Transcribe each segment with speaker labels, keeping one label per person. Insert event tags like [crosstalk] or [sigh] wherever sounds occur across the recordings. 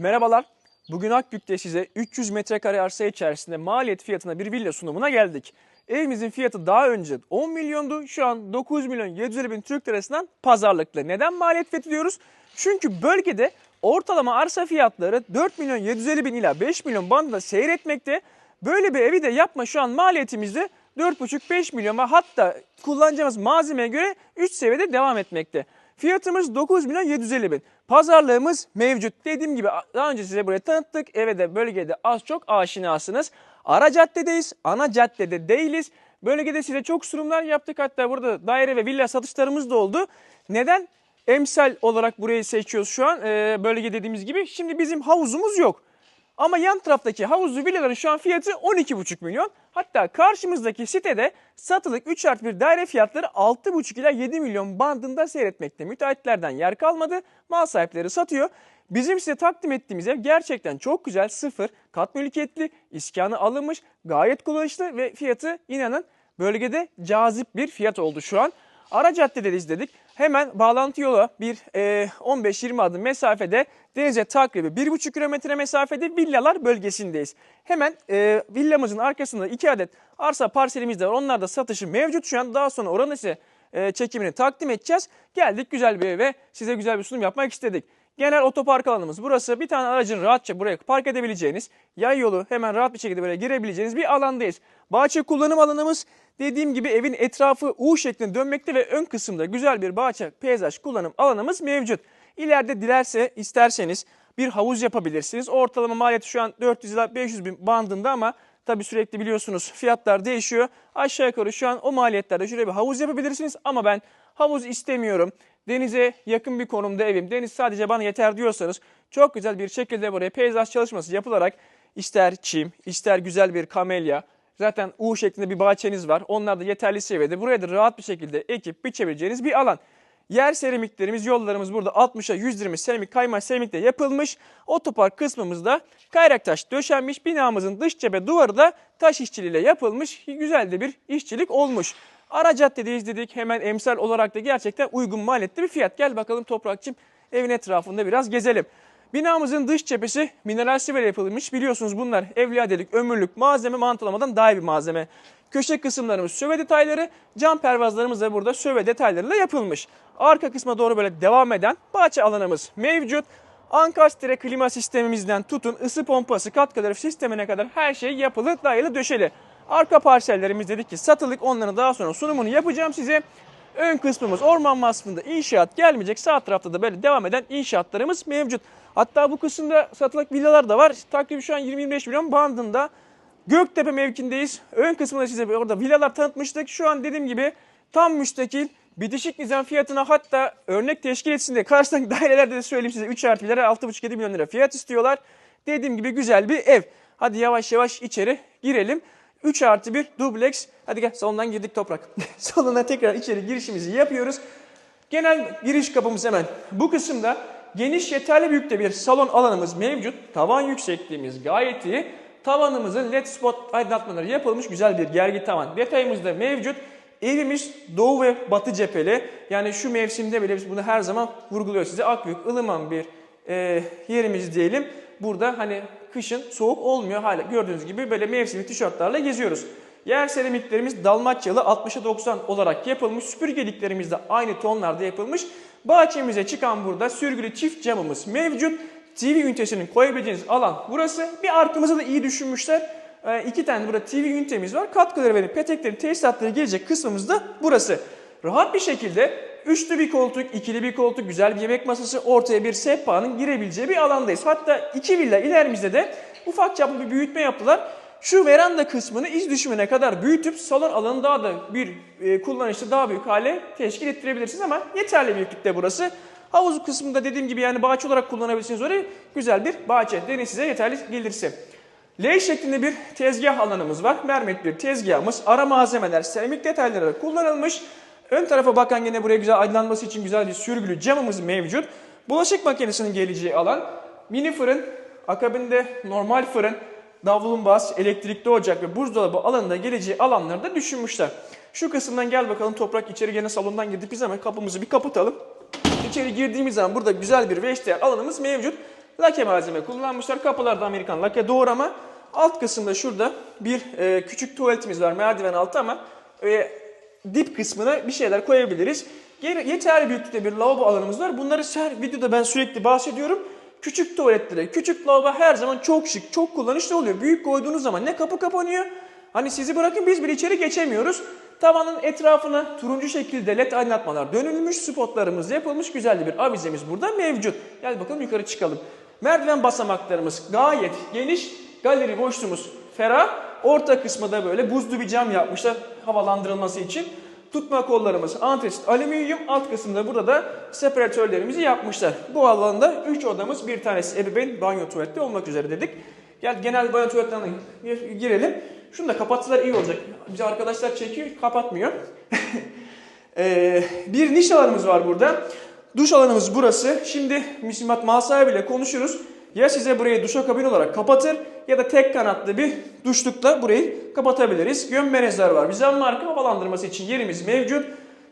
Speaker 1: Merhabalar. Bugün Akbük'te size 300 metrekare arsa içerisinde maliyet fiyatına bir villa sunumuna geldik. Evimizin fiyatı daha önce 10 milyondu. Şu an 9 milyon 750 bin Türk lirasından pazarlıklı. Neden maliyet fiyatı diyoruz? Çünkü bölgede ortalama arsa fiyatları 4 milyon 750 bin ila 5 milyon bandında seyretmekte. Böyle bir evi de yapma şu an maliyetimizde 4,5-5 milyon ve hatta kullanacağımız malzemeye göre 3 seviyede devam etmekte. Fiyatımız 9 milyon 750 bin. Pazarlığımız mevcut. Dediğim gibi daha önce size burayı tanıttık. Eve de bölgede az çok aşinasınız. Ara caddedeyiz. Ana caddede değiliz. Bölgede size çok sunumlar yaptık. Hatta burada daire ve villa satışlarımız da oldu. Neden? Emsal olarak burayı seçiyoruz şu an. Ee, bölge dediğimiz gibi. Şimdi bizim havuzumuz yok. Ama yan taraftaki havuzlu villaların şu an fiyatı 12,5 milyon. Hatta karşımızdaki sitede satılık 3 artı 1 daire fiyatları 6,5 ila 7 milyon bandında seyretmekte. Müteahhitlerden yer kalmadı. Mal sahipleri satıyor. Bizim size takdim ettiğimiz ev gerçekten çok güzel, sıfır, kat mülkiyetli, iskanı alınmış, gayet kullanışlı ve fiyatı inanın bölgede cazip bir fiyat oldu şu an. Ara caddedeyiz dedik. Hemen bağlantı yola bir e, 15-20 adım mesafede denize takribi 1,5 kilometre mesafede villalar bölgesindeyiz. Hemen e, villamızın arkasında 2 adet arsa parselimiz de var. Onlar da satışı mevcut şu an. Daha sonra oranın ise e, çekimini takdim edeceğiz. Geldik güzel bir eve size güzel bir sunum yapmak istedik. Genel otopark alanımız burası. Bir tane aracın rahatça buraya park edebileceğiniz, yay yolu hemen rahat bir şekilde böyle girebileceğiniz bir alandayız. Bahçe kullanım alanımız dediğim gibi evin etrafı U şeklinde dönmekte ve ön kısımda güzel bir bahçe peyzaj kullanım alanımız mevcut. İleride dilerse isterseniz bir havuz yapabilirsiniz. Ortalama maliyeti şu an 400 ila 500 bin bandında ama tabii sürekli biliyorsunuz fiyatlar değişiyor. Aşağı yukarı şu an o maliyetlerde şuraya bir havuz yapabilirsiniz ama ben havuz istemiyorum. Denize yakın bir konumda evim. Deniz sadece bana yeter diyorsanız çok güzel bir şekilde buraya peyzaj çalışması yapılarak ister çim, ister güzel bir kamelya, zaten U şeklinde bir bahçeniz var. Onlar da yeterli seviyede. Buraya da rahat bir şekilde ekip biçebileceğiniz bir alan. Yer seramiklerimiz, yollarımız burada 60'a 120 seramik kayma seramikle yapılmış. Otopark kısmımızda kayrak taş döşenmiş. Binamızın dış cephe duvarı da taş işçiliğiyle yapılmış. Güzel de bir işçilik olmuş. Ara caddedeyiz dedik. Hemen emsal olarak da gerçekten uygun maliyetli bir fiyat. Gel bakalım Toprakçım evin etrafında biraz gezelim. Binamızın dış cephesi mineral sivere yapılmış. Biliyorsunuz bunlar evliya dedik, ömürlük malzeme mantolamadan daha iyi bir malzeme. Köşe kısımlarımız söve detayları, cam pervazlarımız da burada söve detaylarıyla yapılmış. Arka kısma doğru böyle devam eden bahçe alanımız mevcut. Ankastre klima sistemimizden tutun ısı pompası, kat kalorifer sistemine kadar her şey yapılı, dayalı, döşeli. Arka parsellerimiz dedik ki satılık onların daha sonra sunumunu yapacağım size. Ön kısmımız orman vasfında inşaat gelmeyecek. Sağ tarafta da böyle devam eden inşaatlarımız mevcut. Hatta bu kısımda satılık villalar da var. Takribi şu an 20-25 milyon bandında. Göktepe mevkindeyiz. Ön kısmında size orada villalar tanıtmıştık. Şu an dediğim gibi tam müstakil. Bitişik nizam fiyatına hatta örnek teşkil etsin diye karşıdaki [laughs] dairelerde de söyleyeyim size 3 artı 1'lere 6,5-7 milyon lira fiyat istiyorlar. Dediğim gibi güzel bir ev. Hadi yavaş yavaş içeri girelim. 3 artı 1 dubleks. Hadi gel salondan girdik toprak. [laughs] Salona tekrar içeri girişimizi yapıyoruz. Genel giriş kapımız hemen bu kısımda geniş yeterli büyükte bir salon alanımız mevcut. Tavan yüksekliğimiz gayet iyi. Tavanımızın led spot aydınlatmaları yapılmış güzel bir gergi tavan. Detayımız da mevcut. Evimiz doğu ve batı cepheli. Yani şu mevsimde bile biz bunu her zaman vurguluyor size. Akbük, ılıman bir e, yerimiz diyelim. Burada hani kışın soğuk olmuyor. Hala gördüğünüz gibi böyle mevsimli tişörtlerle geziyoruz. Yer seramiklerimiz Dalmaçyalı 60'a 90 olarak yapılmış. Süpürgeliklerimiz de aynı tonlarda yapılmış. Bahçemize çıkan burada sürgülü çift camımız mevcut. TV ünitesinin koyabileceğiniz alan burası. Bir arkamızı da iyi düşünmüşler. Ee, iki tane burada TV ünitemiz var. Katkıları verip peteklerin tesisatları gelecek kısmımız da burası. Rahat bir şekilde üçlü bir koltuk, ikili bir koltuk, güzel bir yemek masası, ortaya bir sehpanın girebileceği bir alandayız. Hatta iki villa ilerimizde de ufak çaplı bir büyütme yaptılar. Şu veranda kısmını iz düşümüne kadar büyütüp salon alanı daha da bir e, kullanışlı daha büyük hale teşkil ettirebilirsiniz ama yeterli büyüklükte burası. Havuz kısmında dediğim gibi yani bahçe olarak kullanabilirsiniz orayı. Güzel bir bahçe. Deniz size yeterli gelirse. L şeklinde bir tezgah alanımız var. Mermet bir tezgahımız. Ara malzemeler, seramik detayları kullanılmış. Ön tarafa bakan yine buraya güzel aydınlanması için güzel bir sürgülü camımız mevcut. Bulaşık makinesinin geleceği alan. Mini fırın, akabinde normal fırın, davlumbaz, elektrikli ocak ve buzdolabı alanında geleceği alanları da düşünmüşler. Şu kısımdan gel bakalım toprak içeri gene salondan girdik biz hemen kapımızı bir kapatalım. İçeri girdiğimiz zaman burada güzel bir vestiyer alanımız mevcut. Lake malzeme kullanmışlar. Kapılarda Amerikan lake doğrama. Alt kısımda şurada bir e, küçük tuvaletimiz var merdiven altı ama e, dip kısmına bir şeyler koyabiliriz. Yeterli büyüklükte bir lavabo alanımız var. Bunları her videoda ben sürekli bahsediyorum. Küçük tuvaletlere, küçük lavabo her zaman çok şık, çok kullanışlı oluyor. Büyük koyduğunuz zaman ne kapı kapanıyor, hani sizi bırakın biz bile içeri geçemiyoruz. Tavanın etrafına turuncu şekilde led aydınlatmalar dönülmüş, spotlarımız yapılmış, güzel bir avizemiz burada mevcut. Gel bakalım yukarı çıkalım. Merdiven basamaklarımız gayet geniş, galeri boşluğumuz ferah. Orta kısmı da böyle buzlu bir cam yapmışlar havalandırılması için. Tutma kollarımız antresit alüminyum. Alt kısımda burada da separatörlerimizi yapmışlar. Bu alanda 3 odamız bir tanesi ebeveyn banyo tuvaleti olmak üzere dedik. Gel genel banyo tuvaletlerine gir- girelim. Şunu da kapatsalar iyi olacak. Bize arkadaşlar çekiyor kapatmıyor. [laughs] Ee, bir niş alanımız var burada. Duş alanımız burası. Şimdi müslimat mal sahibiyle konuşuruz. Ya size burayı duşakabin olarak kapatır ya da tek kanatlı bir duşlukla burayı kapatabiliriz. Gömme rezerv var. Bize marka havalandırması için yerimiz mevcut.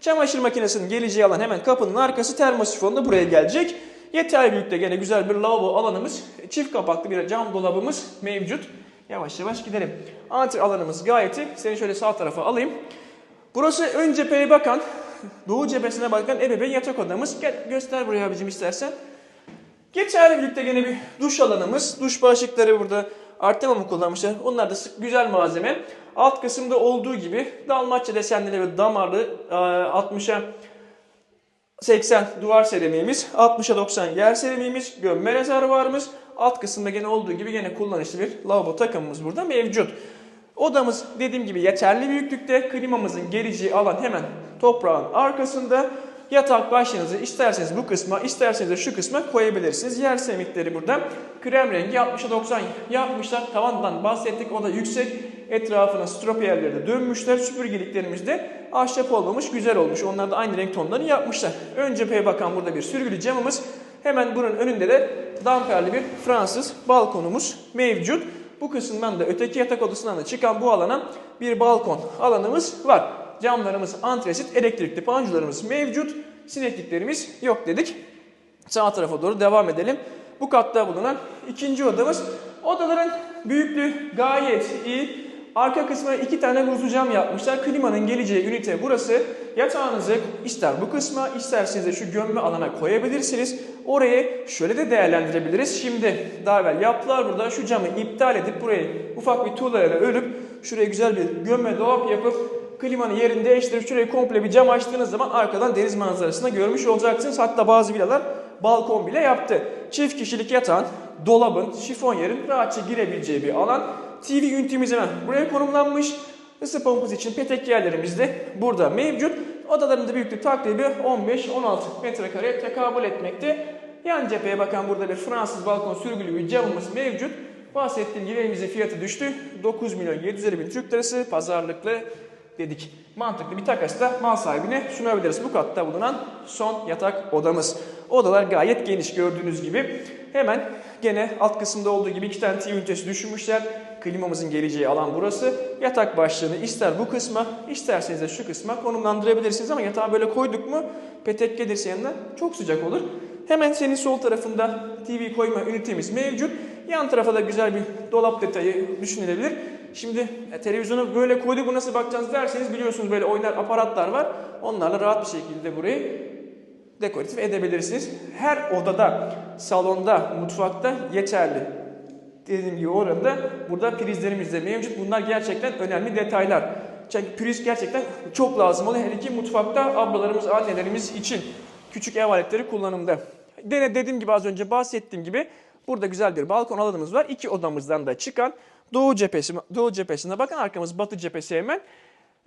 Speaker 1: Çamaşır makinesinin geleceği alan hemen kapının arkası termosifon da buraya gelecek. Yeterli büyüklükte gene güzel bir lavabo alanımız. Çift kapaklı bir cam dolabımız mevcut. Yavaş yavaş gidelim. Antre alanımız gayet iyi. Seni şöyle sağ tarafa alayım. Burası ön cepheye bakan, doğu cephesine bakan ebeveyn yatak odamız. Gel göster buraya abicim istersen. Geçerli birlikte gene bir duş alanımız. Duş başlıkları burada Artema mı kullanmışlar? Onlar da sık- güzel malzeme. Alt kısımda olduğu gibi dalmaçya desenleri ve damarlı e, 60'a 80 duvar seramiğimiz, 60'a 90 yer seramiğimiz, gömme rezervuarımız. Alt kısımda gene olduğu gibi gene kullanışlı bir lavabo takımımız burada mevcut. Odamız dediğim gibi yeterli büyüklükte. Klimamızın geleceği alan hemen toprağın arkasında. Yatak başlığınızı isterseniz bu kısma, isterseniz de şu kısma koyabilirsiniz. Yer seramikleri burada. Krem rengi 60'a 90 yapmışlar. Tavandan bahsettik. O da yüksek. Etrafına strop yerleri de dönmüşler. Süpürgeliklerimiz de ahşap olmamış. Güzel olmuş. Onlar da aynı renk tonlarını yapmışlar. Ön cepheye bakan burada bir sürgülü camımız. Hemen bunun önünde de damperli bir Fransız balkonumuz mevcut. Bu kısımdan da öteki yatak odasından da çıkan bu alana bir balkon alanımız var. Camlarımız antresit, elektrikli panjurlarımız mevcut. Sinekliklerimiz yok dedik. Sağ tarafa doğru devam edelim. Bu katta bulunan ikinci odamız. Odaların büyüklüğü gayet iyi. Arka kısmına iki tane buzlu cam yapmışlar. Klimanın geleceği ünite burası. Yatağınızı ister bu kısma isterseniz de şu gömme alana koyabilirsiniz. Orayı şöyle de değerlendirebiliriz. Şimdi daha evvel yaptılar burada. Şu camı iptal edip burayı ufak bir tuğlayla örüp şuraya güzel bir gömme dolap yapıp klimanın yerini değiştirip şurayı komple bir cam açtığınız zaman arkadan deniz manzarasını görmüş olacaksınız. Hatta bazı villalar balkon bile yaptı. Çift kişilik yatağın, dolabın, şifonyerin rahatça girebileceği bir alan. TV ünitemiz buraya konumlanmış. Isı pompası için petek yerlerimiz de burada mevcut. Odalarında büyüklük takribi 15-16 metrekareye tekabül etmekte. Yan cepheye bakan burada bir Fransız balkon sürgülü bir camımız mevcut. Bahsettiğim gibi fiyatı düştü. 9 milyon 750 bin Türk lirası pazarlıklı dedik. Mantıklı bir takasla mal sahibine sunabiliriz. Bu katta bulunan son yatak odamız. Odalar gayet geniş gördüğünüz gibi. Hemen gene alt kısımda olduğu gibi iki tane TV ünitesi düşünmüşler. Klimamızın geleceği alan burası. Yatak başlığını ister bu kısma, isterseniz de şu kısma konumlandırabilirsiniz ama yatağı böyle koyduk mu petek gelirse yanına çok sıcak olur. Hemen senin sol tarafında TV koyma ünitemiz mevcut. Yan tarafa da güzel bir dolap detayı düşünülebilir. Şimdi e, televizyonu böyle koyduk bu nasıl bakacağız derseniz biliyorsunuz böyle oynar aparatlar var. Onlarla rahat bir şekilde burayı dekoratif edebilirsiniz. Her odada, salonda, mutfakta yeterli. Dediğim gibi orada burada prizlerimiz de mevcut. Bunlar gerçekten önemli detaylar. Çünkü priz gerçekten çok lazım oluyor. Hele ki mutfakta ablalarımız, annelerimiz için küçük ev aletleri kullanımda. Dene dediğim gibi az önce bahsettiğim gibi burada güzel bir balkon alanımız var. İki odamızdan da çıkan doğu cephesi, doğu cephesine bakın arkamız batı cephesi hemen.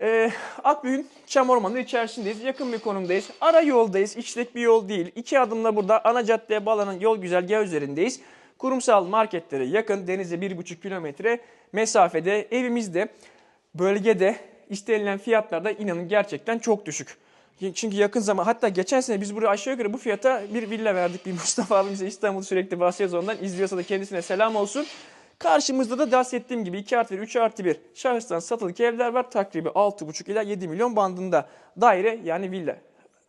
Speaker 1: Ee, Akbüyün Çam Ormanı'nın içerisindeyiz. Yakın bir konumdayız. Ara yoldayız. İçlik bir yol değil. İki adımla burada ana caddeye bağlanan yol güzergahı üzerindeyiz. Kurumsal marketlere yakın denize 1,5 kilometre mesafede evimizde bölgede istenilen fiyatlarda inanın gerçekten çok düşük. Çünkü yakın zaman hatta geçen sene biz buraya aşağı yukarı bu fiyata bir villa verdik. Bir Mustafa abimize İstanbul sürekli bahsediyoruz ondan. izliyorsa da kendisine selam olsun. Karşımızda da bahsettiğim gibi 2 artı 1, 3 artı 1 şahıstan satılık evler var. Takribi 6,5 ila 7 milyon bandında daire yani villa.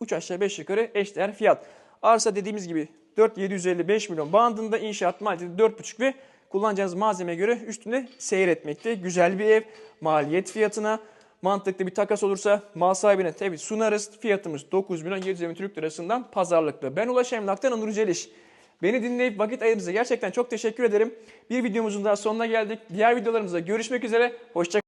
Speaker 1: 3 aşağı 5 yukarı eşdeğer fiyat. Arsa dediğimiz gibi 4-750-5 milyon bandında inşaat maliyeti 4,5 ve kullanacağınız malzemeye göre üstünde seyretmekte. Güzel bir ev, maliyet fiyatına mantıklı bir takas olursa mal sahibine tabii sunarız. Fiyatımız 9 milyon 750 Türk lirasından pazarlıklı. Ben Ulaş Emlak'tan Onur Celiş. Beni dinleyip vakit ayırdığınız için gerçekten çok teşekkür ederim. Bir videomuzun daha sonuna geldik. Diğer videolarımızda görüşmek üzere. Hoşça